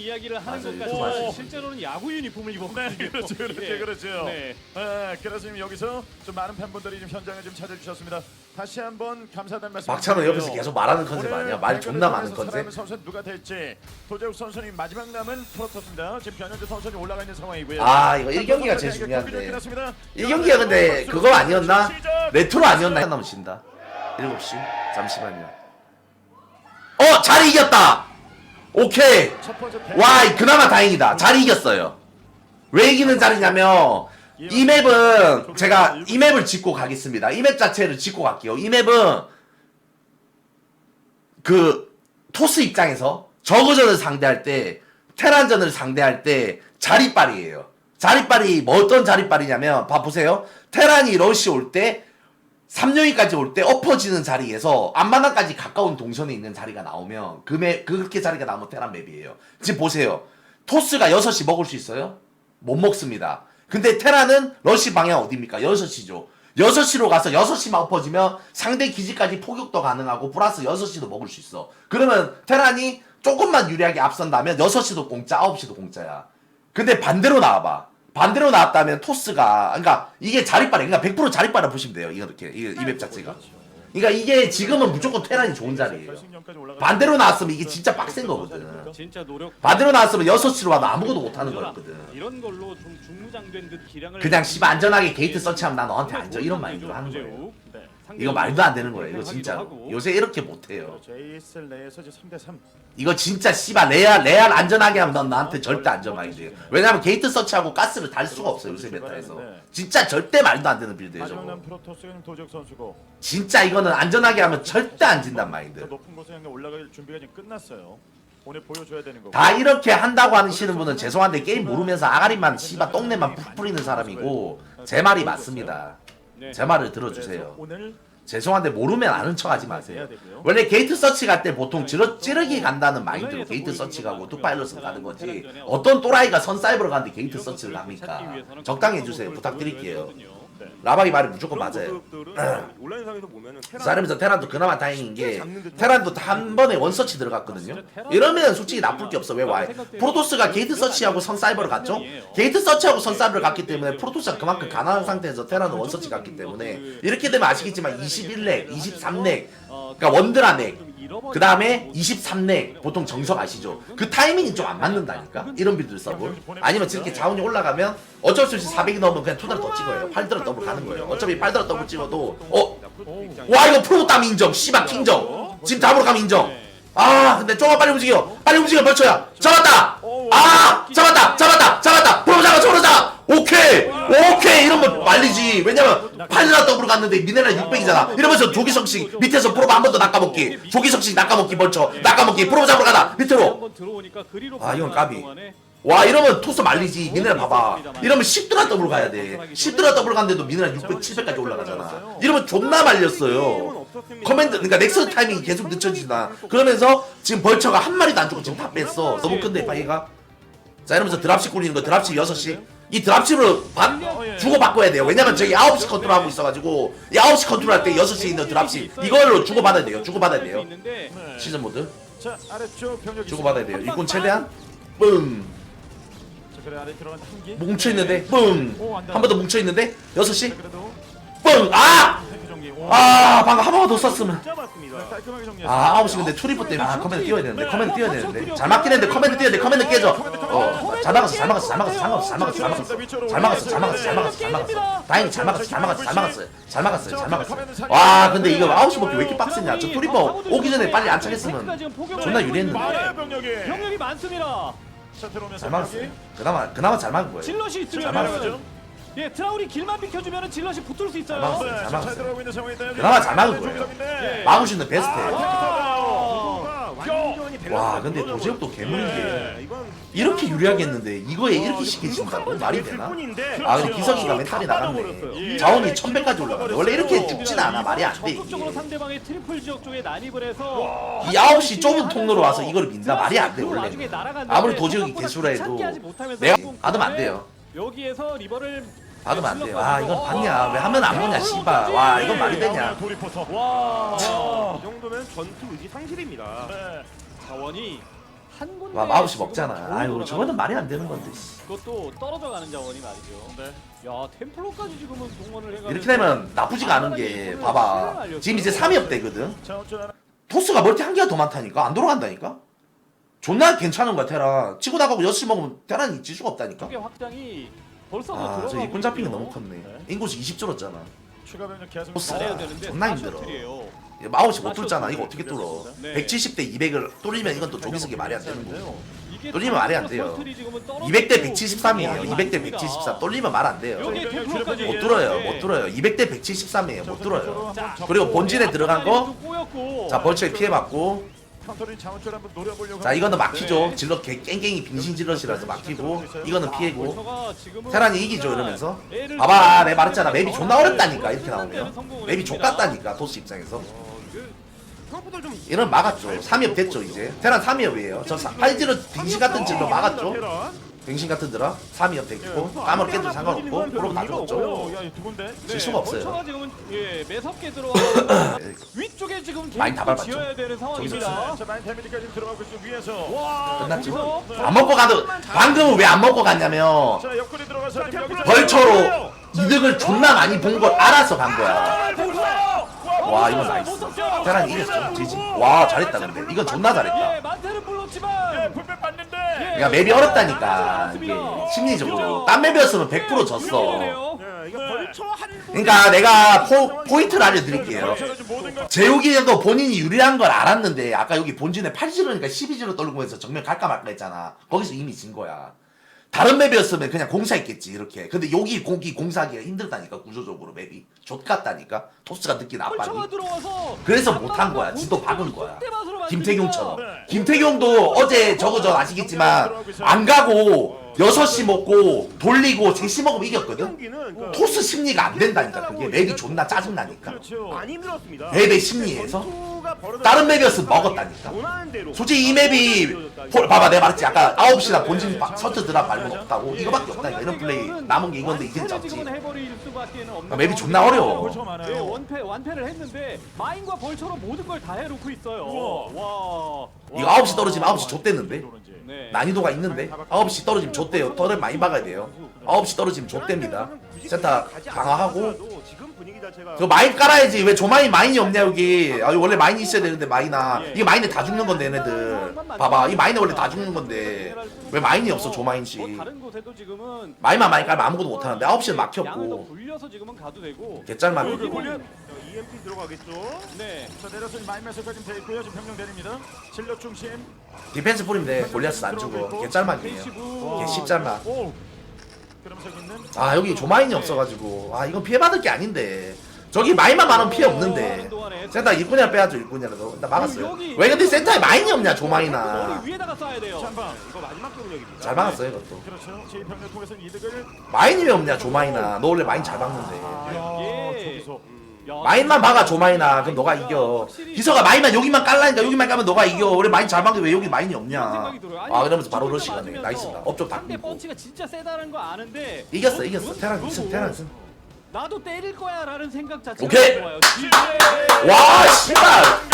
이야기를 하는 맞아요. 것까지 맞아요. 실제로는 야구 유니폼을 입었거든요. 네, 그렇죠, 그렇죠, 예. 그렇죠. 네. 네, 그래서 지금 여기서 좀 많은 팬분들이 지금 현장에 좀 찾아주셨습니다. 다시 한번 감사하다는 말씀. 박찬호 드리고요. 옆에서 계속 말하는 컨셉 오늘 아니야? 말 대결을 존나 많은 통해서 컨셉. 살아남은 선수는 누가 될지 도재욱 선수는 마지막 남은 프로토스입니다. 지금 변현재 선수는 올라가 있는 상황이고요. 아, 이거 일 경기가 제일 중요한데. 이 경기가 근데 그거 아니었나? 레트로 아니었나? 하나 남으신다. 7시. 잠시만요. 어, 잘 이겼다. 오케이. 와, 그나마 다행이다. 잘 이겼어요. 왜 이기는 자리냐면 이 맵은 제가 이 맵을 짚고 가겠습니다. 이 맵 자체를 짚고 갈게요. 이 맵은 그 토스 입장에서 저그전을 상대할 때 테란전을 상대할 때 자리빨이에요. 자리빨이 뭐 어떤 자리빨이냐면 봐 보세요. 테란이 러시 올 때 3령이까지 올 때 엎어지는 자리에서 안마나까지 가까운 동선에 있는 자리가 나오면 그맵 그렇게 자리가 나오면 테란 맵이에요. 지금 보세요. 토스가 6시 먹을 수 있어요? 못 먹습니다. 근데 테란은 러시 방향 어디입니까? 6시죠. 6시로 가서 6시만 엎어지면 상대 기지까지 포격도 가능하고 플러스 6시도 먹을 수 있어. 그러면 테란이 조금만 유리하게 앞선다면 6시도 공짜, 9시도 공짜야. 근데 반대로 나와봐. 반대로 나왔다면 토스가 그러니까 이게 자리빨이 그러니까 100% 자리빨을 보시면 돼요. 이거 이렇게 이 맵 자체가. 그러니까 이게 지금은 무조건 테란이 좋은 자리예요. 반대로 나왔으면 이게 진짜 빡센 거거든. 진짜 노력. 반대로 나왔으면 6시로 와도 아무것도 못하는 거였거든. 이런 걸로 좀 중무장된 듯 기량을 그냥 씨발 안전하게 게이트 서치하면 나 너한테 앉아 이런 마인드로 하는 거예요. 이거 말도 안 되는 거예요. 이거 진짜 요새 이렇게 못 해요. 제이슬 내에서 이제 3대 3. 이거 진짜 씨발 레알 레알 안전하게 하면 넌 나한테 절대 안전 마인드예요. 왜냐면 게이트 서치하고 가스를 달 수가 없어요 요새 메타에서. 진짜 절대 말도 안 되는 빌드예요 마지막 저거. 남 프로토스는 도재욱 선수고 진짜 이거는 안전하게 하면 절대 안 진단 더 마인드. 높은 곳에 향해 올라갈 준비가 지금 끝났어요. 오늘 보여줘야 되는 거고. 다 이렇게 한다고 하시는 분은 죄송한데 게임 모르면서 아가리만 씨발 똥내만 푹 뿌리는 사람이고 제 말이 맞습니다. 네. 제 말을 들어주세요. 오늘 죄송한데 모르면 아는 척 하지 마세요. 원래 게이트 서치 갈 때 보통 찌르, 찌르기 간다는 마인드로 게이트 서치 가고 뚝파일럿을 가는 거지 어떤 또라이가 선 사이버로 가는데 게이트 서치를 갑니까? 적당히 해주세요. 부탁드릴게요. 라박이 말이 무조건 맞아요. 온라인상에서 보면은 테란 사람에서 테란도 그나마 다행인 게 테란도 다 한 번에 원서치 들어갔거든요. 이러면 솔직히 나쁠 게 없어. 왜 와? 프로토스가 게이트 서치하고 선 사이버를 갔죠? 게이트 서치하고 선 사이버를 갔기 때문에 프로토스가 그만큼 가난한 상태에서 테란은 원서치 갔기 때문에 이렇게 되면 아시겠지만 21렉, 23렉, 그러니까 원드라 넥, 그 다음에 23넥 보통 정석 아시죠? 그 타이밍이 좀 안 맞는다니까? 이런 빌드를 써볼. 아니면 저렇게 자원이 올라가면 어쩔 수 없이 400이 넘으면 그냥 투드라 더 찍어요. 8드라 더블 가는 거예요. 어차피 8드라 더블 찍어도 어? 와 이거 프로땀 인정. 씨발 킹정. 지금 잡으러 가면 인정. 아 근데 조금만 빨리 움직여. 빨리 움직여 벌쳐야. 잡았다. 아 잡았다. 잡았다 잡았다 프로 잡아 프로 잡아. 오케이 오케이 이러면 말리지. 왜냐면 8드라 더블 갔는데 미네랄 600이잖아. 이러면서 조기성식 밑에서 프로바 한번 더 낚아먹기. 조기성식 낚아먹기 벌쳐 낚아먹기 프로 잡으러 가다 밑으로. 한번 아, 이건 까비. 와 이러면 토스 말리지. 미네랄 봐봐. 이러면 10드라 더블 가야 돼. 10드라 더블 갔는데도 미네랄 600, 700까지 올라가잖아. 이러면 존나 말렸어요. 커맨드 그러니까 넥스 타이밍이 계속 늦춰지나. 그러면서 지금 벌처가 한 마리도 안 죽고 지금 다 뺐어. 너무 큰데 파이가? 자 이러면서 드랍십 굴리는 거 드랍십 6시 이 드랍십으로 반 주고 바꿔야 돼요. 왜냐면 저기 9시 컨트롤 하고 있어가지고 이 9시 컨트롤 할 때 6시에 있는 드랍십. 이걸로 주고 받아야 돼요. 주고 받아야 돼요. 네. 시즌 모드. 자 아래쪽 병력이 주고 받아야 돼요. 일꾼 최대한 한기. 뭉쳐있는데 뿜. 한번 더 뭉쳐있는데 6시? 그래도 뻥! 아! 아 방금 한 번만 더 썼으면. 네. 아 9시 근데 투리프 때문에 아 커맨드 띄워야 되는데 커맨드 띄워야 되는데. 잘 맞긴 했는데 커맨드 띄워야 돼 커맨드 깨져 어 잘 막았어 잘 막았어 잘 막았어 잘 막았어 잘 막았어 잘 막았어 잘 막았어 잘 막았어 잘 막았어 잘 막았어 다행히 잘 막았어 잘 막았어 잘 막았어요 잘 막았어요 잘 막았어요 와 근데 이거 9시 먹기 왜 이렇게 빡세냐 저 투리퍼 오기 전에 빨리 안착했으면 존나 유리했는데 병력이. 많습니다. 잘 막았어요 그나마 그나마 잘 막은 거예요 질럿이 잘 막았어요. 있으면 예 트라우리 길만 비켜주면 질럿이 붙을 수 있어요. 잘 막았어요. 네, 잘잘 상황인데. 그나마 잘 막은 거예요. 막을 수 있는 베스트예요 아, 완전히 밸런스가 와 근데 도제욱도 개물인 게 네, 이렇게 유리하게 했는데 이거에 이렇게 쉽게 진다고 말이 되나? 아 근데 기석이가 멘탈이 나갔네. 자원이 1100까지 올라가네. 원래 이렇게 죽진 않아 말이 안돼 적극적으로 이게 상대방의 트리플 지역 쪽에 난입을 해서 이 9시 좁은 통로로 와서 이걸 민다 말이 안돼 그 원래 아무리 생각보다 개수라 해도 내가 결국 받으면 안 돼요. 여기에서 리버를 받으면 안 돼요 아 이건 봤냐 왜 하면 안 보냐 씨발 와 이건 말이 되냐 돌이포서. 와 이 정도면 전투 의지 상실입니다. 네. 자원이 한 군데 와 마우스 먹잖아. 돌아가고 저거는 말이 안 되는 건데. 씨. 그것도 떨어져 가는 자원이 말이죠. 네. 야 템플러까지 지금은 동원을 해가. 이렇게 되면 나쁘지가 않은 게 봐봐. 지금 이제 3위업 되거든. 자, 어쩌나 토스가 멀티 한 개가 더 많다니까 안 돌아간다니까. 존나 괜찮은 거야 테란. 치고 나가고 6시 먹으면 테란이 질 수가 없다니까. 쪽의 확장이 벌써 뭐 아, 저게 있고요. 너무 컸네. 네. 인구수 20 줄었잖아. 추가 병력 계속 토스. 잘해야 되는데 존나 사 힘들어. 셔틀이에요. 마우스 못 뚫잖아. 이거 어떻게 뚫어? 네. 170대 200을 뚫리면 이건 또 조기석이 말이 안 되는 거고. 이게 뚫리면 말이 안 돼요. 셔틀이 지금은 떨어지고 200대 173이에요. 있는 200대 상황이 173 뚫리면 말 안 돼요. 여기 못 뚫어요. 못 뚫어요. 200대 173이에요. 못 뚫어요. 그리고 본진에 들어간 거. 꼬였고. 자 벌초에 피해 받고. 컨트롤 자원줄 한번 노려보려고. 자 이거는 막히죠. 네. 질럿 개- 깽깽이 빙신 질럿이라서 막히고. 이거는 피해고. 벌처가 지금은 테란이 이기죠 이러면서. 봐봐 좀 말했잖아. 맵이 존나 어렵다니까 이렇게 나오면. 맵이. 족같다니까 도스 입장에서. 어, 생각보다 좀 이런 막았죠. 3위업 됐죠 이제. 테란 3위업이에요. 저 팔질럿 빙신 같은 질럿 막았죠. 빙신 같은 들어 3위업 됐고 까먹 깨도 상관없고 프로 다 죽었죠. 야, 두 군데. 질 수가 없어요. 지금은 예 매섭게 들어와 위쪽에 지금 많이 다 밟았죠. 지어야 되는 상황입니다. 자, 마인 데미지까지 들어가고 있어 위에서. 와. 거기서 안 먹고 가도 방금은 왜 안 먹고 갔냐면 자, 옆구리 들어가서 지금 여기서 벌처로 이득을 존나 많이 본 걸 알아서 간 거야. 와 이건 나이스. 테란 이겼죠. 지지. 와 잘했다 근데 이건 존나 잘했다. 예 는 예, 불빛 봤는데. 그러니까 맵이 어렵다니까 이게 심리적으로 딴 맵이었으면 100% 졌어. 예, 이거 벌처 한 그러니까 내가 포, 포인트를 알려드릴게요. 벌처는 지금 모든 걸 재욱이도 본인이 유리한 걸 알았는데 아까 여기 본진에 8지르니까 12지로 떨고 해서 정면 갈까 말까 했잖아. 거기서 이미 진 거야. 다른 맵이었으면 그냥 공사했겠지 이렇게. 근데 여기 공기 공사하기가 힘들다니까 구조적으로 맵이. 좆같다니까. 토스가 느낀 압박이. 들어와서 그래서 못한 거야. 지도 박은 거야. 김태경처럼. 네. 김태경도 어제 저거 저 아시겠지만 안 가고 6시 먹고 돌리고 3시 먹으면 이겼거든. 경기는 그 토스 심리가 안 된다니까 그게 맵이 존나 짜증나니까. 그렇죠. 힘들었습니다. 맵의 심리에서 다른 맵이었으면 먹었다니까. 솔직히 이 맵이 폴, 봐봐 내가 말했지 아까 9시나 본진 바- 서트 드랍 말고 없다고 이거밖에 없다니까 이런 플레이 남은 게 이건데 없는 아, 맵이 존나 어려워. 벌처 많아요. 네, 원패 완패를 했는데 마인과 벌처로 모든 걸 다 해놓고 있어요. 우와. 와. 이거 와. 9시 떨어지면 9시 좆됐는데 네. 난이도가 있는데 9시 떨어지면 좆돼요 털을 많이 박아야 돼요 9시 떨어지면 좆됩니다 센터 강화하고 지금 분위기 자체가 그 마인 깔아야지 왜 조마인 마인이 없냐 여기 아 원래 마인이 있어야 되는데 마인아 이게 마인에 다 죽는 건데 얘네들 봐봐 이 마인에 원래 다 죽는 건데 왜 마인이 없어 조마인씨 뭐 다른 곳에도 지금은 마인만 많이 깔면 아무것도 못하는데 9시는 양을 더 막혔고 굴려서 지금은 가도 되고. 개짤만 여기는- 골리앗. 자, EMP 들어가겠죠. 네. 자, 내려서 마인 매스까지 돼 있고요. 지금 병력 내립니다. 실력 중심. 디펜스 뿌리면 돼 골리아스 안 주고 개짤막이에요 페이시브. 개 십짤막 오. 아 여기 조마인이 없어가지고 아 이건 피해받을 게 아닌데 저기 마인만 많으면 피해 없는데 센터 일꾼이라 빼야죠 일꾼이라도 일단 막았어요 왜 근데 센터에 마인이 없냐 조마이나 머리 위에다가 쏴야 돼요. 한방. 이거 마지막 병력입니다. 잘 막았어요 이것도 그렇죠. 제 병력 통해서 이득을. 마인이 왜 없냐 조마이나 너 원래 마인 잘 막는데 야, 이게- 저기서. 야, 마인만 막아 조마이나. 그럼 너가 이겨. 기서가 마인만 여기만 깔라니까 여기만 까면 너가 이겨. 우리 마인 잘 막는데 왜 여기 마인이 없냐? 아 그러면서 바로 러시가네. 나이스다 업좀 바꾸고. 펀치가 진짜 세다는 거 아는데 이겼어 너- 이겼어. 너- 테란 너승 뭐- 테란 승 나도 때릴 거야라는 생각 자체가 오케이. 좋아요. 와 씨발